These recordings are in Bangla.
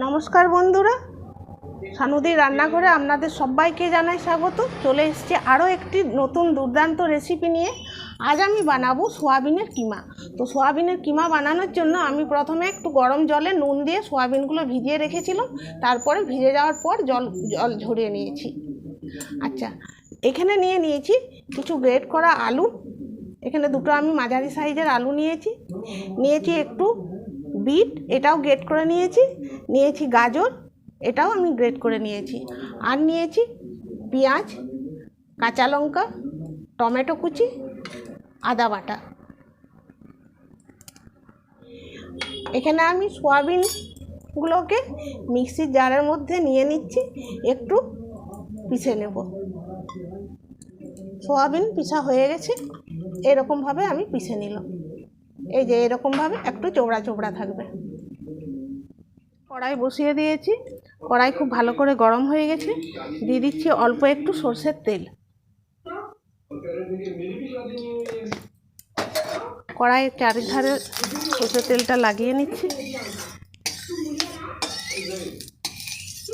নমস্কার বন্ধুরা। সানুদির রান্নাঘরে আপনাদের সবাইকে জানাই স্বাগত। চলে এসেছে আরও একটি নতুন দুর্দান্ত রেসিপি নিয়ে। আজ আমি বানাবো সোয়াবিনের কিমা। তো সোয়াবিনের কিমা বানানোর জন্য আমি প্রথমে একটু গরম জলে নুন দিয়ে সোয়াবিনগুলো ভিজিয়ে রেখেছিলাম। তারপরে ভিজে যাওয়ার পর জল জল ঝরিয়ে নিয়েছি। আচ্ছা এখানে নিয়ে নিয়েছি কিছু গ্রেট করা আলু। এখানে দুটো আমি মাঝারি সাইজের আলু নিয়েছি। নিয়েছি একটু বিট, এটাও গ্রেট করে নিয়েছি। নিয়েছি গাজর, এটাও আমি গ্রেট করে নিয়েছি। আর নিয়েছি পেঁয়াজ, কাঁচা লঙ্কা, টমেটো কুচি, আদা বাটা। এখানে আমি সোয়াবিনগুলোকে মিক্সির জারের মধ্যে নিয়ে নিচ্ছি, একটু পিষে নেব। সোয়াবিন পিসা হয়ে গেছে, এরকমভাবে আমি পিষে নিলাম। এই যে এরকমভাবে একটু চোবড়া চোবড়া থাকবে। কড়াই বসিয়ে দিয়েছি। কড়াই খুব ভালো করে গরম হয়ে গেছে। দিয়ে দিচ্ছি অল্প একটু সর্ষের তেল। কড়াইয়ের চারিধারে সর্ষের তেলটা লাগিয়ে নিচ্ছি।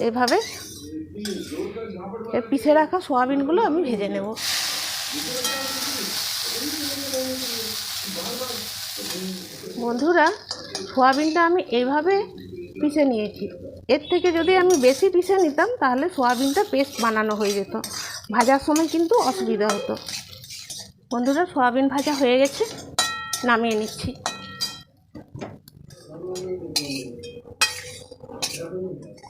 এভাবে পিষে রাখা সোয়াবিনগুলো আমি ভেজে নেব। বন্ধুরা, সোয়াবিনটা আমি এইভাবে পিষে নিয়েছি। এর থেকে যদি আমি বেশি পিষে নিতাম, তাহলে সোয়াবিনটা পেস্ট বানানো হয়ে যেত। ভাজার সময় কিন্তু অসুবিধা হতো। বন্ধুরা, সোয়াবিন ভাজা হয়ে গেছে, নামিয়ে নিচ্ছি।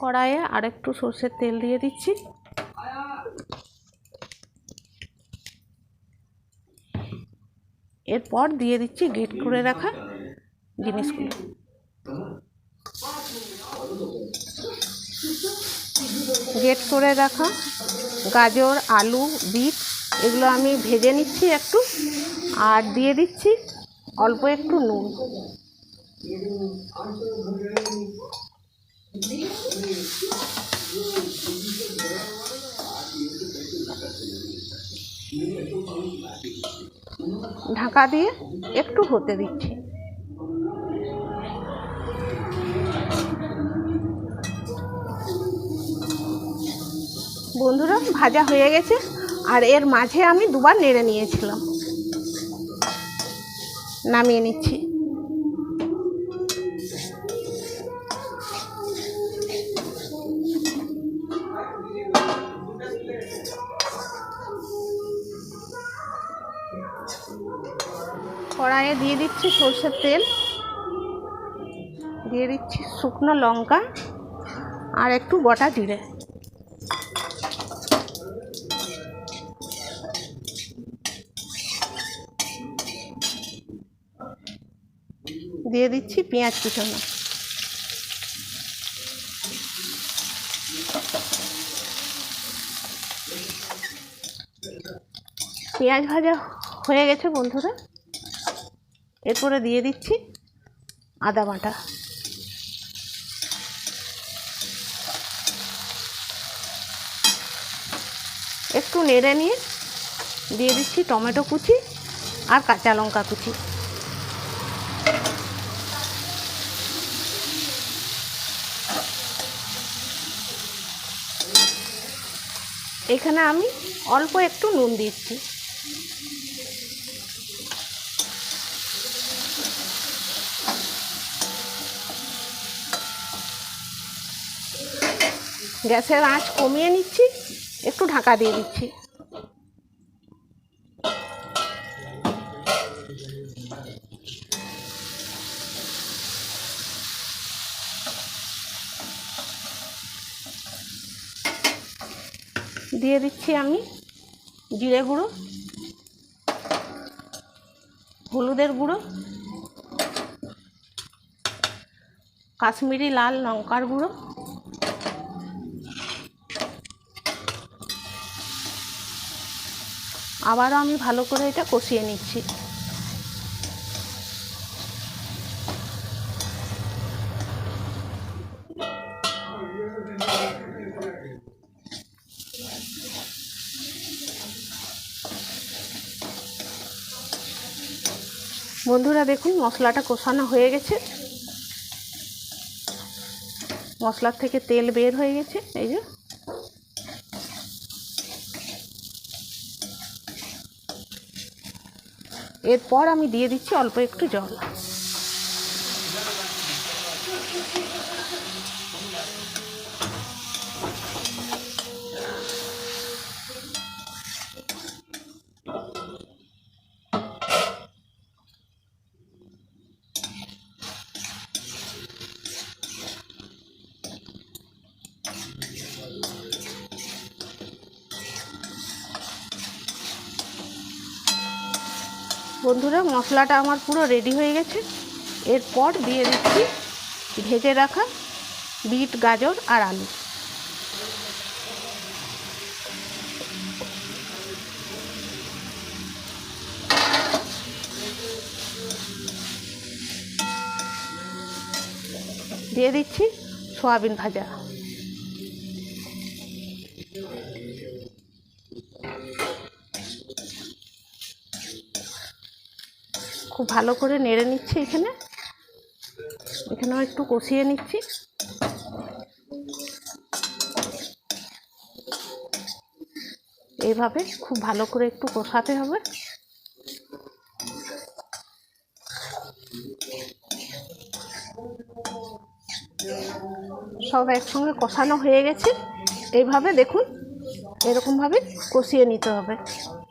কড়াইয়ে আরেকটু সর্ষের তেল দিয়ে দিচ্ছি। এরপর দিয়ে দিচ্ছি গেট করে রাখা জিনিসগুলো। গেট করে রাখা। গাজর, আলু, বিট, এগুলো আমি ভেজে নিচ্ছি একটু। আর দিয়ে দিচ্ছি অল্প একটু নুন। ঢাকা দিয়ে একটু হতে দিচ্ছি। বন্ধুরা, ভাজা হয়ে গেছে। আর এর মাঝে আমি দুবার নেড়ে নিয়েছিলাম। নামিয়ে নিচ্ছি। কড়াইয়ে দিয়ে দিচ্ছি সর্ষের তেল। দিয়ে দিচ্ছি শুকনো লঙ্কা আর একটু গোটা জিরে। দিয়ে দিচ্ছি পেঁয়াজ কুচনো। পেঁয়াজ ভাজা হয়ে গেছে বন্ধুরা। এরপরে দিয়ে দিচ্ছি আদা বাটা। একটু নেড়ে নিয়ে দিয়ে দিচ্ছি টমেটো কুচি আর কাঁচা লঙ্কা কুচি। এখানে আমি অল্প একটু নুন দিচ্ছি। গ্যাসের আঁচ কমিয়ে নিচ্ছি একটু ঢাকা দিয়ে দিচ্ছি। দিয়ে দিচ্ছি আমি জিরে গুঁড়ো, হলুদের গুঁড়ো, কাশ্মীরি লাল লঙ্কার গুঁড়ো, আবারও আমি ভালো করে এটা কষিয়ে নিচ্ছি। বন্ধুরা দেখুন মশলাটা কষানো হয়ে গেছে। মশলার থেকে তেল বের হয়ে গেছে, এই যে। এরপর আমি দিয়ে দিচ্ছি অল্প একটু জল। বন্ধুরা, মশলাটা আমার পুরো রেডি হয়ে গেছে। এরপর দিয়ে দিচ্ছি ভেজে রাখা বিট, গাজর আর আলু। দিয়ে দিচ্ছি সয়াবিন ভাজা। খুব ভালো করে নেড়ে নিচ্ছি এখানে। এখানেও একটু কষিয়ে নিচ্ছি। এইভাবে খুব ভালো করে একটু কষাতে হবে। সব একসঙ্গে কষানো হয়ে গেছে। এইভাবে দেখুন, এরকমভাবে কষিয়ে নিতে হবে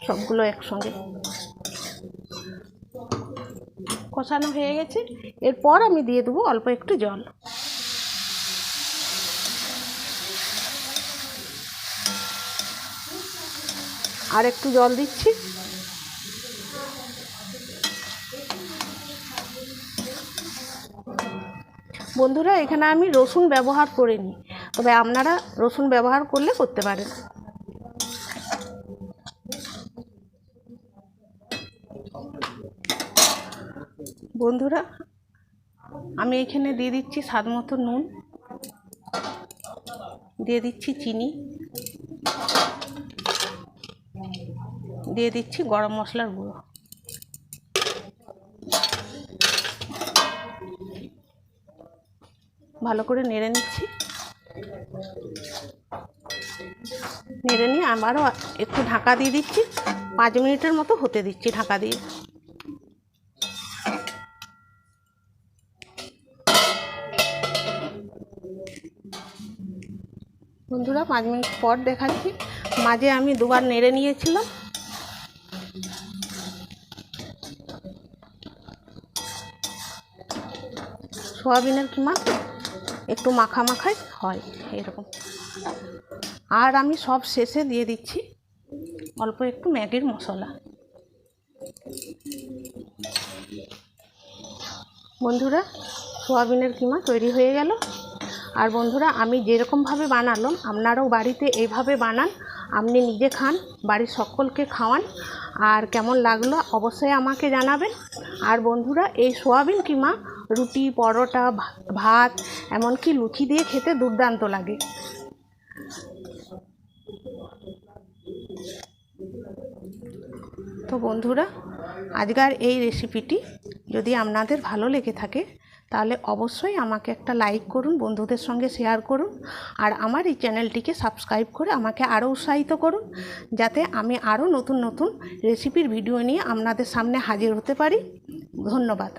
সবগুলো একসঙ্গে। কষানো হয়ে গেছে। এরপর আমি দিয়ে দেবো অল্প একটু জল। আর একটু জল দিচ্ছি। বন্ধুরা, এখানে আমি রসুন ব্যবহার করিনি। তবে আপনারা রসুন ব্যবহার করলে করতে পারেন। বন্ধুরা, আমি এখানে দিয়ে দিচ্ছি স্বাদ মতো নুন, দিয়ে দিচ্ছি চিনি, দিয়ে দিচ্ছি গরম মশলার গুঁড়ো। ভালো করে নেড়ে নিচ্ছি। নেড়ে নিয়ে আবারও একটু ঢাকা দিয়ে দিচ্ছি, পাঁচ মিনিটের মতো হতে দিচ্ছি ঢাকা দিয়ে। বন্ধুরা পাঁচ মিনিট পর দেখাচ্ছি। মাঝে আমি দুবার নেড়ে নিয়েছিলাম। সোয়াবিনের কিমা একটু মাখা মাখাই হয়, এরকম। আর আমি সব শেষে দিয়ে দিচ্ছি অল্প একটু ম্যাগির মশলা। বন্ধুরা, সোয়াবিনের কিমা তৈরি হয়ে গেল? আর বন্ধুরা, আমি যেরকমভাবে বানালাম, আপনারাও বাড়িতে এইভাবে বানান, আপনি নিজে খান, বাড়ির সকলকে খাওয়ান, আর কেমন লাগল অবশ্যই আমাকে জানাবেন। আর বন্ধুরা, এই সোয়াবিন কিমা, রুটি, পরোটা ভাত, এমনকি লুচি দিয়ে খেতে দুর্দান্ত লাগে। তো বন্ধুরা, আজকের এই রেসিপিটি যদি আপনাদের ভালো লেগে থাকে তাহলে অবশ্যই আমাকে একটা লাইক করুন, বন্ধুদের সঙ্গে শেয়ার করুন আর আমার এই চ্যানেলটিকে সাবস্ক্রাইব করে আমাকে আরও উৎসাহিত করুন, যাতে আমি আরও নতুন নতুন রেসিপির ভিডিও নিয়ে আপনাদের সামনে হাজির হতে পারি। ধন্যবাদ।